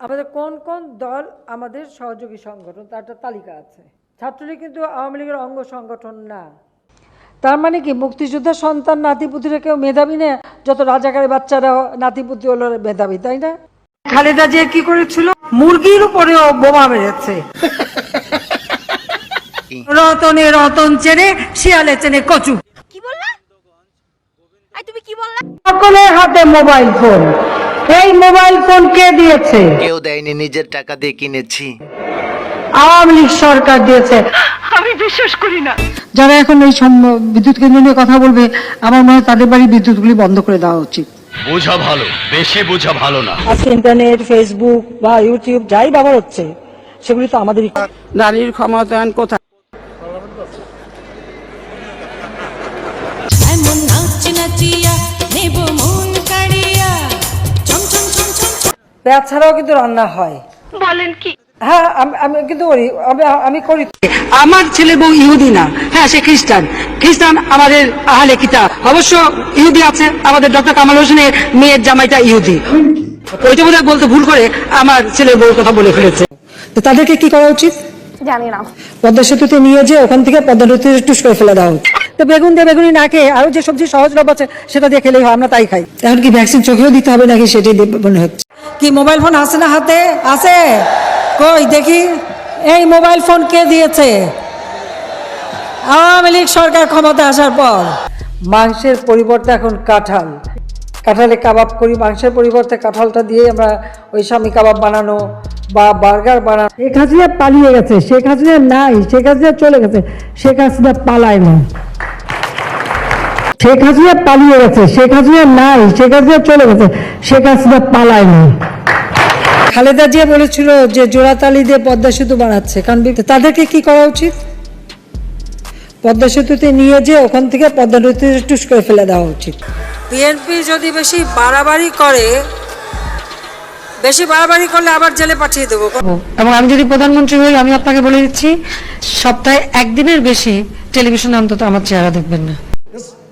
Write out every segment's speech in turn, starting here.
আমাদের কোন কোন দল আমাদের সহযোগী সংগঠন তার একটা তালিকা আছে। ছাত্রলীগ কিন্তু আওয়ামী লীগের অঙ্গ সংগঠন না। তার মানে কি মুক্তিযোদ্ধা সন্তান নাতিপুতিরা কেউ মেধাবী না? যত রাজাকারের বাচ্চারা নাতিপুতি হলো মেধাবী তাই না? খালেদা যে কি করেছিল? মুরগির উপরেও বোমা মেরেছে। রতনে রতন চেনে শিয়ালে চেনে কচু। কি বললা? আই তুমি কি বললা? সকলের হাতে মোবাইল ফোন। এই মোবাইল ফোন কে দিয়েছে? কেউ দেয়নি নিজের টাকা দিয়ে কিনেছি। আওয়ামী লীগ সরকার দিয়েছে। আমি বিশ্বাস করি না। যারা এখন এই বিদ্যুৎ কেন্দ্র নিয়ে কথা বলবে আমার মনে হয় তাদের বাড়ি বিদ্যুৎগুলি বন্ধ করে দেওয়া উচিত। বোঝা ভালো বেশি বোঝা ভালো না। আজকে ইন্টারনেট ফেসবুক বা ইউটিউব যাই ব্যবহার হচ্ছে সেগুলি তো আমাদেরই নারীর ক্ষমতায়ন কোথায়? এমন নাচ নাচিয়া পেঁয়াজ ছাড়াও কিন্তু রান্না হয়। বলেন কি? হ্যাঁ আমি আমি কিন্তু করি আমি আমি করি আমার ছেলে বউ ইহুদি না। হ্যাঁ সে খ্রিস্টান। খ্রিস্টান আমাদের আহলে কিতাব। অবশ্য ইহুদি আছে আমাদের ডক্টর কামাল হোসেনের মেয়ের জামাইটা ইহুদি। ওইটা বোধহয় বলতে ভুল করে আমার ছেলের বউর কথা বলে ফেলেছে। তো তাদেরকে কি করা উচিত? জানি না। পদ্মা সেতুতে নিয়ে যে ওখান থেকে পদ্মা নদীতে টুস করে ফেলে দেওয়া উচিত তো বেগুন দিয়ে বেগুনি না খেয়ে আরও যে সবজি সহজলভ্য আছে সেটা দিয়ে খেলেই হয় আমরা তাই খাই। এখন কি ভ্যাকসিন চোখেও দিতে হবে নাকি সেটাই মনে হচ্ছে? কি মোবাইল ফোন আছে না হাতে? আছে? কই, দেখি। এই মোবাইল ফোন কে দিয়েছে? আওয়ামী লীগ সরকার ক্ষমতা আসার পর। মাংসের পরিবর্তে এখন কাঁঠাল। কাঁঠালে কাবাব করি, মাংসের পরিবর্তে কাঁঠালটা দিয়ে আমরা ওই স্বামী কাবাব বানানো বা বার্গার বানানো। শেখ হাসিনা পালিয়ে গেছে, শেখ হাসিনা নাই, শেখ হাসিনা চলে গেছে, শেখ হাসিনা পালায় না শেখ হাসিনা পালিয়ে গেছে শেখ হাসিনা নাই শেখ হাসিনা চলে গেছে শেখ হাসিনা পালায় না খালেদা জিয়া বলেছিল যে জোড়াতালি দিয়ে পদ্মা সেতু বানাচ্ছে কারণ তাদেরকে কি করা উচিত? পদ্মা সেতুতে নিয়ে যে ওখান থেকে পদ্মা নদীতে টুস করে ফেলে দেওয়া উচিত। বিএনপি যদি বেশি বাড়াবাড়ি করে বেশি বাড়াবাড়ি করলে আবার জেলে পাঠিয়ে দেবো। এবং আমি যদি প্রধানমন্ত্রী হই আমি আপনাকে বলে দিচ্ছি সপ্তাহে একদিনের বেশি টেলিভিশনে অন্তত আমার চেহারা দেখবেন না।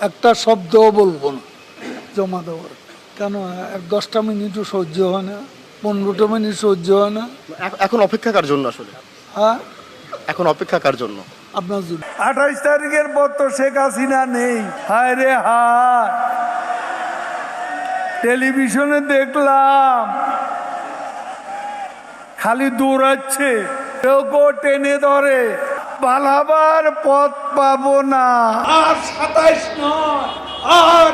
একটা শব্দও বলব না জমা দেওয়ার। কেন এক দশটা মিনিটও সহ্য হয় না পনেরোটা মিনিট সহ্য হয় না। এখন অপেক্ষা কার জন্য আসলে? হ্যাঁ? এখন অপেক্ষা কার জন্য? আপনার জন্য। আঠাইশ তারিখের পর তো শেখ হাসিনা নেই। হায় রে হায়। টেলিভিশনে দেখলাম খালি দৌড়াচ্ছে কেউ কেউ টেনে ধরে। পালাবার পথ পাবো না। আর সাতাইশ নয় আর